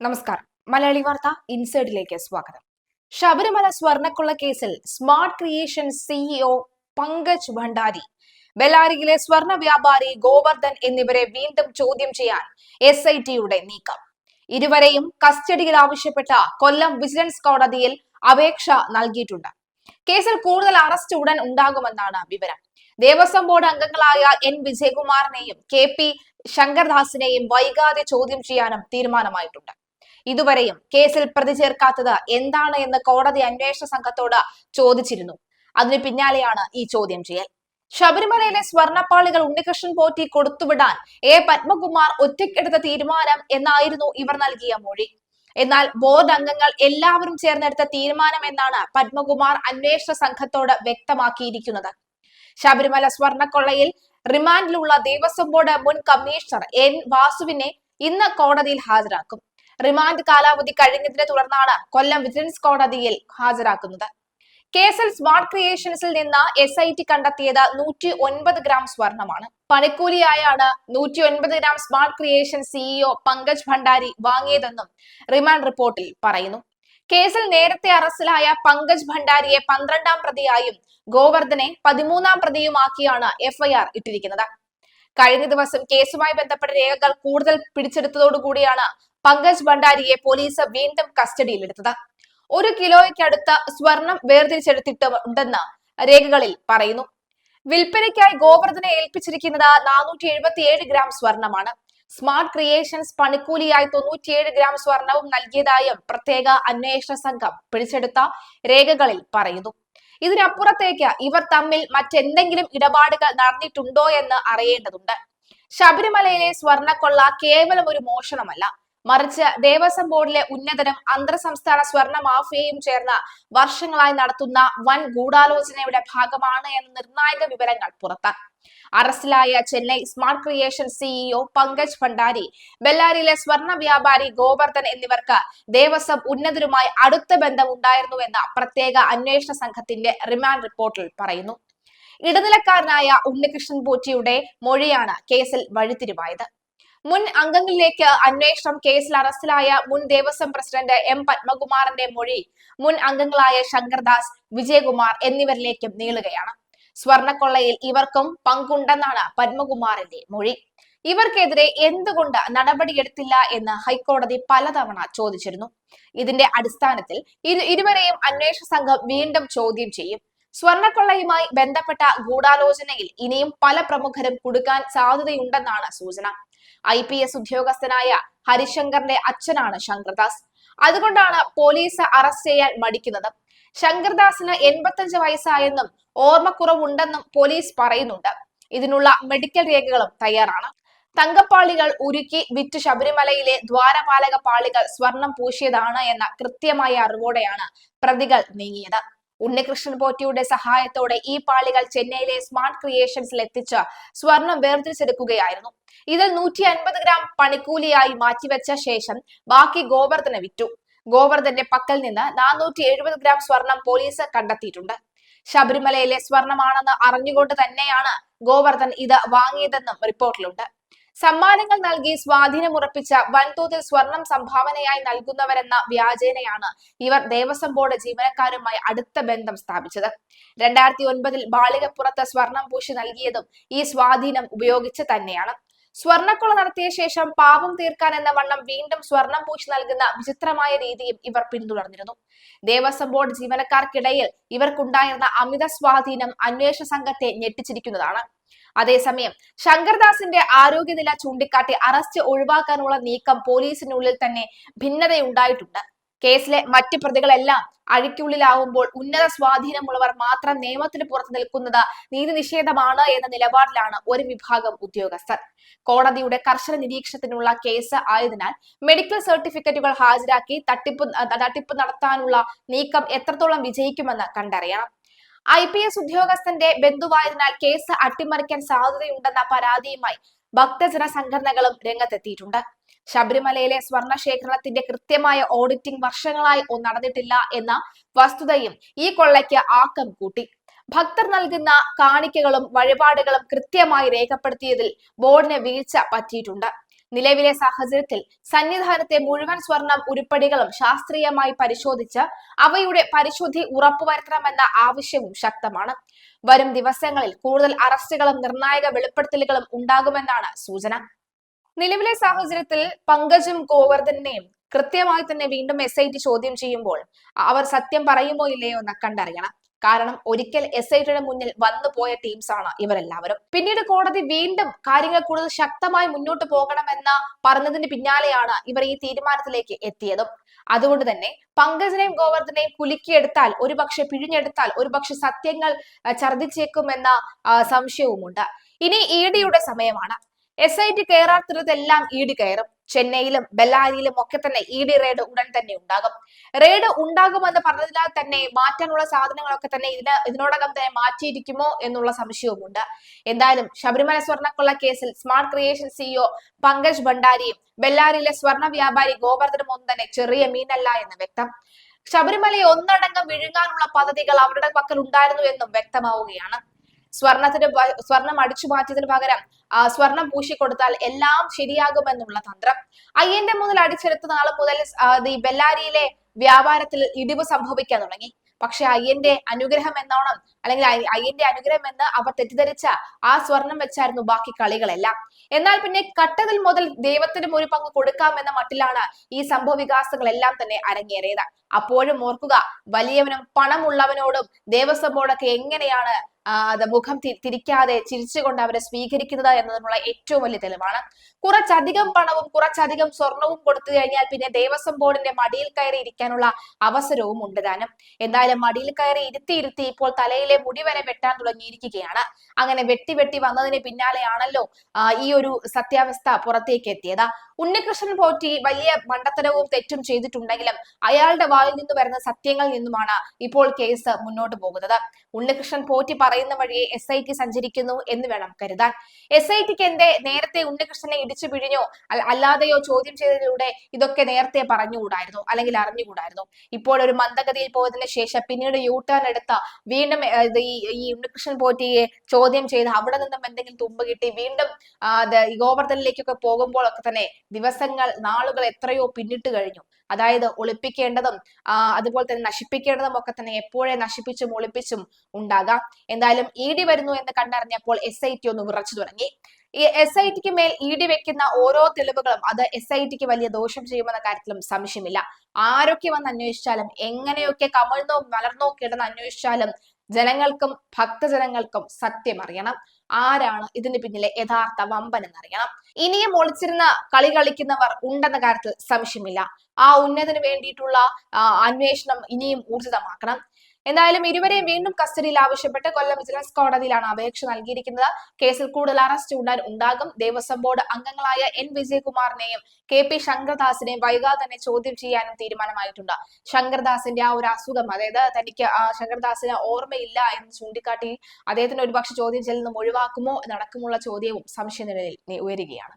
നമസ്കാരം. മലയാളി വാർത്ത ഇൻസൈഡിലേക്ക് സ്വാഗതം. ശബരിമല സ്വർണക്കുള്ള കേസിൽ smart creation CEO Pankaj Bhandari. ബെല്ലാരിയിലെ സ്വർണ വ്യാപാരി ഗോവർദ്ധൻ എന്നിവരെ വീണ്ടും ചോദ്യം ചെയ്യാൻ എസ് ഐ ടിയുടെ നീക്കം. ഇരുവരെയും കസ്റ്റഡിയിൽ ആവശ്യപ്പെട്ട കൊല്ലം വിജിലൻസ് കോടതിയിൽ അപേക്ഷ നൽകിയിട്ടുണ്ട്. കേസിൽ കൂടുതൽ അറസ്റ്റ് ഉടൻ ഉണ്ടാകുമെന്നാണ് വിവരം. ദേവസ്വം ബോർഡ് അംഗങ്ങളായ എൻ വിജയകുമാറിനെയും കെ പി ശങ്കർദാസിനെയും വൈകാതെ ചോദ്യം ചെയ്യാനും തീരുമാനമായിട്ടുണ്ട്. ഇതുവരെയും കേസിൽ പ്രതി ചേർക്കാത്തത് എന്താണ് എന്ന് കോടതി അന്വേഷണ സംഘത്തോട് ചോദിച്ചിരുന്നു. അതിനു പിന്നാലെയാണ് ഈ ചോദ്യം ചെയ്യൽ. ശബരിമലയിലെ സ്വർണപ്പാളികൾ ഉണ്ണികൃഷ്ണൻ പോറ്റി കൊടുത്തുവിടാൻ എ പത്മകുമാർ ഒറ്റയ്ക്കെടുത്ത തീരുമാനം എന്നായിരുന്നു ഇവർ നൽകിയ മൊഴി. എന്നാൽ ബോർഡ് അംഗങ്ങൾ എല്ലാവരും ചേർന്നെടുത്ത തീരുമാനം എന്നാണ് പത്മകുമാർ അന്വേഷണ സംഘത്തോട് വ്യക്തമാക്കിയിരിക്കുന്നത്. ശബരിമല സ്വർണക്കൊള്ളയിൽ റിമാൻഡിലുള്ള ദേവസ്വം ബോർഡ് മുൻ കമ്മീഷണർ എൻ വാസുവിനെ ഇന്ന് കോടതിയിൽ ഹാജരാക്കും. റിമാൻഡ് കാലാവധി കഴിഞ്ഞതിനെ തുടർന്നാണ് കൊല്ലം വിജിലൻസ് കോടതിയിൽ ഹാജരാക്കുന്നത്. കേസിൽ സ്മാർട്ട് ക്രിയേഷൻസിൽ നിന്ന് എസ് ഐ ടി കണ്ടെത്തിയത് നൂറ്റി ഒൻപത് ഗ്രാം സ്വർണമാണ്. പണിക്കൂലിയായാണ് നൂറ്റി ഒൻപത് gram smart creation CEO Pankaj Bhandari വാങ്ങിയതെന്നും remand റിപ്പോർട്ടിൽ പറയുന്നു. കേസിൽ നേരത്തെ അറസ്റ്റിലായ പങ്കജ് ഭണ്ഡാരിയെ പന്ത്രണ്ടാം പ്രതിയായും ഗോവർദ്ധനെ പതിമൂന്നാം പ്രതിയുമാക്കിയാണ് എഫ്ഐആർ ഇട്ടിരിക്കുന്നത്. കഴിഞ്ഞ ദിവസം കേസുമായി ബന്ധപ്പെട്ട രേഖകൾ കൂടുതൽ പിടിച്ചെടുത്തതോടുകൂടിയാണ് പങ്കജ് ഭണ്ഡാരിയെ പോലീസ് വീണ്ടും കസ്റ്റഡിയിലെടുത്തത്. ഒരു കിലോയ്ക്കടുത്ത സ്വർണം വേർതിരിച്ചെടുത്തിട്ടുണ്ടെന്ന് രേഖകളിൽ പറയുന്നു. വിൽപ്പനയ്ക്കായി ഗോവർദ്ധനെ ഏൽപ്പിച്ചിരിക്കുന്നത് നാനൂറ്റി എഴുപത്തിയേഴ് ഗ്രാം സ്വർണമാണ്. സ്മാർട്ട് ക്രിയേഷൻസ് പണിക്കൂലിയായി തൊണ്ണൂറ്റിയേഴ് ഗ്രാം സ്വർണവും നൽകിയതായും പ്രത്യേക അന്വേഷണ സംഘം പിടിച്ചെടുത്ത രേഖകളിൽ പറയുന്നു. ഇതിനപ്പുറത്തേക്ക് ഇവർ തമ്മിൽ മറ്റെന്തെങ്കിലും ഇടപാടുകൾ നടന്നിട്ടുണ്ടോ എന്ന് അറിയേണ്ടതുണ്ട്. ശബരിമലയിലെ സ്വർണക്കൊള്ള കേവലം ഒരു മോഷണമല്ല. മറിച്ച് ദേവസ്വം ബോർഡിലെ ഉന്നതരും അന്തർ സംസ്ഥാന സ്വർണ മാഫിയയും ചേർന്ന് വർഷങ്ങളായി നടത്തുന്ന വൻ ഗൂഢാലോചനയുടെ ഭാഗമാണ് എന്ന നിർണായക വിവരങ്ങൾ പുറത്ത്. അറസ്റ്റിലായ Chennai smart creation CEO Pankaj Bhandari ബെല്ലാരിയിലെ സ്വർണ വ്യാപാരി ഗോവർദ്ധൻ എന്നിവർക്ക് ദേവസ്വം ഉന്നതരുമായി അടുത്ത ബന്ധം ഉണ്ടായിരുന്നുവെന്ന പ്രത്യേക അന്വേഷണ സംഘത്തിന്റെ റിമാൻഡ് റിപ്പോർട്ടിൽ പറയുന്നു. ഇടനിലക്കാരനായ ഉണ്ണികൃഷ്ണൻ പോറ്റിയുടെ മൊഴിയാണ് കേസിൽ വഴിത്തിരിവായത്. മുൻ അംഗങ്ങളിലേക്ക് അന്വേഷണം കേസിൽ അറസ്റ്റിലായ മുൻ ദേവസ്വം പ്രസിഡന്റ് എം പത്മകുമാറിന്റെ മൊഴി മുൻ അംഗങ്ങളായ ശങ്കർദാസ് വിജയകുമാർ എന്നിവരിലേക്കും നീളുകയാണ്. സ്വർണക്കൊള്ളയിൽ ഇവർക്കും പങ്കുണ്ടെന്നാണ് പത്മകുമാറിന്റെ മൊഴി. ഇവർക്കെതിരെ എന്തുകൊണ്ട് നടപടിയെടുത്തില്ല എന്ന് ഹൈക്കോടതി പലതവണ ചോദിച്ചിരുന്നു. ഇതിന്റെ അടിസ്ഥാനത്തിൽ ഇരു ഇരുവരെയും അന്വേഷണ സംഘം വീണ്ടും ചോദ്യം ചെയ്യും. സ്വർണക്കൊള്ളയുമായി ബന്ധപ്പെട്ട ഗൂഢാലോചനയിൽ ഇനിയും പല പ്രമുഖരും കുടുക്കാൻ സാധ്യതയുണ്ടെന്നാണ് സൂചന. ഐ പി എസ് ഉദ്യോഗസ്ഥനായ ഹരിശങ്കറിന്റെ അച്ഛനാണ് ശങ്കർദാസ്. അതുകൊണ്ടാണ് പോലീസ് അറസ്റ്റ് ചെയ്യാൻ മടിക്കുന്നത്. ശങ്കർദാസിന് എൺപത്തഞ്ച് വയസ്സായെന്നും ഓർമ്മക്കുറവുണ്ടെന്നും പോലീസ് പറയുന്നുണ്ട്. ഇതിനുള്ള മെഡിക്കൽ രേഖകളും തയ്യാറാണ്. തങ്കപ്പാളികൾ ഉരുക്കി വിറ്റ് ശബരിമലയിലെ ദ്വാരപാലക പാളികൾ സ്വർണം പൂശിയതാണ് എന്ന കൃത്യമായ അറിവോടെയാണ് പ്രതികൾ നീങ്ങിയത്. ഉണ്ണികൃഷ്ണൻ പോറ്റിയുടെ സഹായത്തോടെ ഈ പാളികൾ ചെന്നൈയിലെ സ്മാർട്ട് ക്രിയേഷൻസിൽ എത്തിച്ച് സ്വർണം വേർതിരിച്ചെടുക്കുകയായിരുന്നു. ഇതിൽ നൂറ്റി അൻപത് ഗ്രാം പണിക്കൂലിയായി മാറ്റിവെച്ച ശേഷം ബാക്കി ഗോവർദ്ധന വിറ്റു. ഗോവർദ്ധന്റെ പക്കൽ നിന്ന് നാനൂറ്റി എഴുപത് ഗ്രാം സ്വർണം പോലീസ് കണ്ടെത്തിയിട്ടുണ്ട്. ശബരിമലയിലെ സ്വർണമാണെന്ന് അറിഞ്ഞുകൊണ്ട് തന്നെയാണ് ഗോവർദ്ധൻ ഇത് വാങ്ങിയതെന്നും റിപ്പോർട്ടിലുണ്ട്. സമ്മാനങ്ങൾ നൽകി സ്വാധീനമുറപ്പിച്ച വൻതോതിൽ സ്വർണം സംഭാവനയായി നൽകുന്നവരെന്ന വ്യാജേനയാണ് ഇവർ ദേവസ്വം ബോർഡ് ജീവനക്കാരുമായി അടുത്ത ബന്ധം സ്ഥാപിച്ചത്. രണ്ടായിരത്തി ഒൻപതിൽ ബാളികപ്പുറത്ത് സ്വർണം പൂശി നൽകിയതും ഈ സ്വാധീനം ഉപയോഗിച്ച് തന്നെയാണ്. സ്വർണക്കൊള്ള നടത്തിയ ശേഷം പാപം തീർക്കാൻ എന്ന വണ്ണം വീണ്ടും സ്വർണം പൂശി നൽകുന്ന വിചിത്രമായ രീതിയും ഇവർ പിന്തുടർന്നിരുന്നു. ദേവസ്വം ബോർഡ് ജീവനക്കാർക്കിടയിൽ ഇവർക്കുണ്ടായിരുന്ന അമിത സ്വാധീനം അന്വേഷണ സംഘത്തെ ഞെട്ടിച്ചിരിക്കുന്നതാണ്. അതേസമയം ശങ്കർദാസിന്റെ ആരോഗ്യനില ചൂണ്ടിക്കാട്ടി അറസ്റ്റ് ഒഴിവാക്കാനുള്ള നീക്കം പോലീസിനുള്ളിൽ തന്നെ ഭിന്നതയുണ്ടായിട്ടുണ്ട്. കേസിലെ മറ്റു പ്രതികളെല്ലാം അഴിക്കുള്ളിലാവുമ്പോൾ ഉന്നത സ്വാധീനമുള്ളവർ മാത്രം നിയമത്തിന് പുറത്ത് നിൽക്കുന്നത് നീതി നിഷേധമാണ് എന്ന നിലപാടിലാണ് ഒരു വിഭാഗം ഉദ്യോഗസ്ഥർ. കോടതിയുടെ കർശന നിരീക്ഷണത്തിനുള്ള കേസ് ആയതിനാൽ മെഡിക്കൽ സർട്ടിഫിക്കറ്റുകൾ ഹാജരാക്കി തട്ടിപ്പ് തട്ടിപ്പ് നടത്താനുള്ള നീക്കം എത്രത്തോളം വിജയിക്കുമെന്ന് കണ്ടറിയണം. ഐ പി എസ് ഉദ്യോഗസ്ഥന്റെ ബന്ധുവായതിനാൽ കേസ് അട്ടിമറിക്കാൻ സാധ്യതയുണ്ടെന്ന പരാതിയുമായി ഭക്തജന സംഘടനകളും രംഗത്തെത്തിയിട്ടുണ്ട്. ശബരിമലയിലെ സ്വർണശേഖരണത്തിന്റെ കൃത്യമായ ഓഡിറ്റിംഗ് വർഷങ്ങളായി നടന്നിട്ടില്ല എന്ന വസ്തുതയും ഈ കൊള്ളയ്ക്ക് ആക്കം കൂട്ടി. ഭക്തർ നൽകുന്ന കാണിക്കകളും വഴിപാടുകളും കൃത്യമായി രേഖപ്പെടുത്തിയതിൽ ബോർഡിന് വീഴ്ച പറ്റിയിട്ടുണ്ട്. നിലവിലെ സാഹചര്യത്തിൽ സന്നിധാനത്തെ മുഴുവൻ സ്വർണം ഉരുപ്പടികളും ശാസ്ത്രീയമായി പരിശോധിച്ച് അവയുടെ പരിശുദ്ധി ഉറപ്പുവരുത്തണമെന്ന ആവശ്യവും ശക്തമാണ്. വരും ദിവസങ്ങളിൽ കൂടുതൽ അറസ്റ്റുകളും നിർണായക വെളിപ്പെടുത്തലുകളും ഉണ്ടാകുമെന്നാണ് സൂചന. നിലവിലെ സാഹചര്യത്തിൽ പങ്കജും ഗോവർദ്ധനെയും കൃത്യമായി തന്നെ വീണ്ടും എസ് ചോദ്യം ചെയ്യുമ്പോൾ അവർ സത്യം പറയുമോ ഇല്ലയോ എന്ന് കണ്ടറിയണം. കാരണം ഒരിക്കൽ എസ് ഐ ടിയുടെ മുന്നിൽ വന്നു പോയ ടീംസ് ആണ് ഇവരെല്ലാവരും. പിന്നീട് കോടതി വീണ്ടും കാര്യങ്ങൾ കൂടുതൽ ശക്തമായി മുന്നോട്ട് പോകണമെന്ന പറഞ്ഞതിന് പിന്നാലെയാണ് ഇവർ ഈ തീരുമാനത്തിലേക്ക് എത്തിയതും. അതുകൊണ്ട് തന്നെ പങ്കജിനെയും ഗോവർദ്ധനെയും കുലുക്കിയെടുത്താൽ ഒരുപക്ഷെ പിഴിഞ്ഞെടുത്താൽ ഒരുപക്ഷെ സത്യങ്ങൾ ഛർദിച്ചേക്കുമെന്ന സംശയവുമുണ്ട്. ഇനി ഇ ഡിയുടെ സമയമാണ്. എസ് ഐ ടി കയറാത്തതെല്ലാം ഇ ഡി കയറും. ചെന്നൈയിലും ബെല്ലാരിയിലും ഒക്കെ തന്നെ ഇ ഡി റെയ്ഡ് ഉടൻ തന്നെ ഉണ്ടാകും. റെയ്ഡ് ഉണ്ടാകുമെന്ന് പറഞ്ഞതിനാൽ തന്നെ മാറ്റാനുള്ള സാധനങ്ങളൊക്കെ തന്നെ ഇതിന് ഇതിനോടകം തന്നെ മാറ്റിയിരിക്കുമോ എന്നുള്ള സംശയവുമുണ്ട്. എന്തായാലും ശബരിമല സ്വർണക്കൊള്ള കേസിൽ സ്മാർട്ട് ക്രിയേഷൻ സിഇഒ പങ്കജ് ഭണ്ഡാരിയും ബെല്ലാരിയിലെ സ്വർണ വ്യാപാരി ഗോവർദ്ധനും ഒന്നും തന്നെ ചെറിയ മീനല്ല എന്ന് വ്യക്തം. ശബരിമലയെ ഒന്നടങ്കം വിഴുങ്ങാനുള്ള പദ്ധതികൾ അവരുടെ പക്കൽ ഉണ്ടായിരുന്നു എന്നും വ്യക്തമാവുകയാണ്. സ്വർണത്തിന് പ- സ്വർണം അടിച്ചു മാറ്റിയതിന് പകരം സ്വർണം പൂശിക്കൊടുത്താൽ എല്ലാം ശരിയാകുമെന്നുള്ള തന്ത്രം. അയ്യന്റെ മുതൽ അടിച്ചെടുത്ത നാളെ മുതൽ ബെല്ലാരിയിലെ വ്യാപാരത്തിൽ ഇടിവ് സംഭവിക്കാൻ തുടങ്ങി. പക്ഷെ അയ്യന്റെ അനുഗ്രഹം എന്നോണം അല്ലെങ്കിൽ അയ്യ- അയ്യന്റെ അനുഗ്രഹം എന്ന് അവർ തെറ്റിദ്ധരിച്ച ആ സ്വർണം വെച്ചായിരുന്നു ബാക്കി കളികളെല്ലാം. എന്നാൽ പിന്നെ കട്ടതിൽ മുതൽ ദൈവത്തിനും ഒരു പങ്ക് കൊടുക്കാമെന്ന മട്ടിലാണ് ഈ സംഭവ വികാസങ്ങളെല്ലാം തന്നെ അരങ്ങേറിയത്. അപ്പോഴും ഓർക്കുക വലിയവനും പണമുള്ളവനോടും ദേവസ്വം ബോർഡൊക്കെ എങ്ങനെയാണ് മുഖം തിരിക്കാതെ ചിരിച്ചുകൊണ്ട് അവരെ സ്വീകരിക്കുന്നത് എന്നതിനുള്ള ഏറ്റവും വലിയ തെളിവാണ്. കുറച്ചധികം പണവും കുറച്ചധികം സ്വർണവും കൊടുത്തു കഴിഞ്ഞാൽ പിന്നെ ദേവസ്വം ബോർഡിന്റെ മടിയിൽ കയറി ഇരിക്കാനുള്ള അവസരവും ഉണ്ട് താനും. എന്തായാലും മടിയിൽ കയറി ഇരുത്തി ഇരുത്തി ഇപ്പോൾ തലയിലെ മുടി വരെ വെട്ടാൻ തുടങ്ങിയിരിക്കുകയാണ്. അങ്ങനെ വെട്ടി വെട്ടി വന്നതിന് പിന്നാലെയാണല്ലോ ഈ ഒരു സത്യാവസ്ഥ പുറത്തേക്ക് എത്തിയത്. ഉണ്ണികൃഷ്ണൻ പോറ്റി വലിയ മണ്ടത്തരവും തെറ്റും ചെയ്തിട്ടുണ്ടെങ്കിലും അയാളുടെ വായിൽ നിന്ന് വരുന്ന സത്യങ്ങളിൽ നിന്നുമാണ് ഇപ്പോൾ കേസ് മുന്നോട്ട് പോകുന്നത്. ഉണ്ണികൃഷ്ണൻ പോറ്റി പറയുന്ന വഴിയെ എസ് ഐ ടി സഞ്ചരിക്കുന്നു എന്ന് വേണം കരുതാൻ. എസ് ഐ ടിക്ക് എന്റെ നേരത്തെ ഉണ്ണികൃഷ്ണനെ ഇടിച്ചു പിഴിഞ്ഞോ അല്ലാതെയോ ചോദ്യം ചെയ്തതിലൂടെ ഇതൊക്കെ നേരത്തെ പറഞ്ഞുകൂടായിരുന്നു അല്ലെങ്കിൽ അറിഞ്ഞുകൂടായിരുന്നു. ഇപ്പോൾ ഒരു മന്ദഗതിയിൽ പോയതിന് ശേഷം പിന്നീട് യൂ ടേൺ എടുത്ത വീണ്ടും ഈ ഉണ്ണികൃഷ്ണൻ പോറ്റിയെ ചോദ്യം ചെയ്ത് അവിടെ നിന്നും എന്തെങ്കിലും തുമ്പ് കിട്ടി വീണ്ടും ആ, പോകുമ്പോൾ ഒക്കെ ഗോവർദ്ധനിലേക്കൊക്കെ തന്നെ ദിവസങ്ങൾ നാളുകൾ എത്രയോ പിന്നിട്ട് കഴിഞ്ഞു. അതായത് ഒളിപ്പിക്കേണ്ടതും അതുപോലെ തന്നെ നശിപ്പിക്കേണ്ടതും ഒക്കെ തന്നെ എപ്പോഴേ നശിപ്പിച്ചും ഒളിപ്പിച്ചും ഉണ്ടാകാം. എന്തായാലും ഇ ഡി വരുന്നു എന്ന് കണ്ടറിഞ്ഞപ്പോൾ എസ് ഐ ടി ഒന്ന് വിറച്ചു തുടങ്ങി. ഈ എസ് ഐ ടിക്ക് മേൽ ഇ ഡി വെക്കുന്ന ഓരോ തെളിവുകളും അത് എസ് ഐ ടിക്ക് വലിയ ദോഷം ചെയ്യുമെന്ന കാര്യത്തിലും സംശയമില്ല. ആരൊക്കെ വന്ന് അന്വേഷിച്ചാലും എങ്ങനെയൊക്കെ കമിഴ്ന്നോ വളർന്നോ കിടന്ന് അന്വേഷിച്ചാലും ജനങ്ങൾക്കും ഭക്തജനങ്ങൾക്കും സത്യം അറിയണം. ആരാണ് ഇതിന് പിന്നിലെ യഥാർത്ഥ വമ്പൻ എന്നറിയണം. ഇനിയും ഒളിച്ചിരുന്ന കളി കളിക്കുന്നവർ ഉണ്ടെന്ന കാര്യത്തിൽ സംശയമില്ല. ആ ഉന്നതിന് വേണ്ടിയിട്ടുള്ള അന്വേഷണം ഇനിയും ഊർജിതമാക്കണം. എന്തായാലും ഇരുവരെയും വീണ്ടും കസ്റ്റഡിയിൽ ആവശ്യപ്പെട്ട് കൊല്ലം വിജിലൻസ് കോടതിയിലാണ് അപേക്ഷ നൽകിയിരിക്കുന്നത്. കേസിൽ കൂടുതൽ അറസ്റ്റ് ഉണ്ടാൻ ഉണ്ടാകും. ദേവസ്വം ബോർഡ് അംഗങ്ങളായ എൻ വിജയകുമാറിനെയും കെ പി ശങ്കർദാസിനെയും വൈകാതെ തന്നെ ചോദ്യം ചെയ്യാനും തീരുമാനമായിട്ടുണ്ട്. ശങ്കർദാസിന്റെ ആ ഒരു അസുഖം അതായത് തനിക്ക് ശങ്കർദാസിന് ഓർമ്മയില്ല എന്ന് ചൂണ്ടിക്കാട്ടി അദ്ദേഹത്തിന് ഒരുപക്ഷെ ചോദ്യം ചെയ്യലിൽ ഒഴിവാക്കുമോ എന്നടക്കമുള്ള ചോദ്യവും സംശയ നിലയിൽ ഉയരുകയാണ്.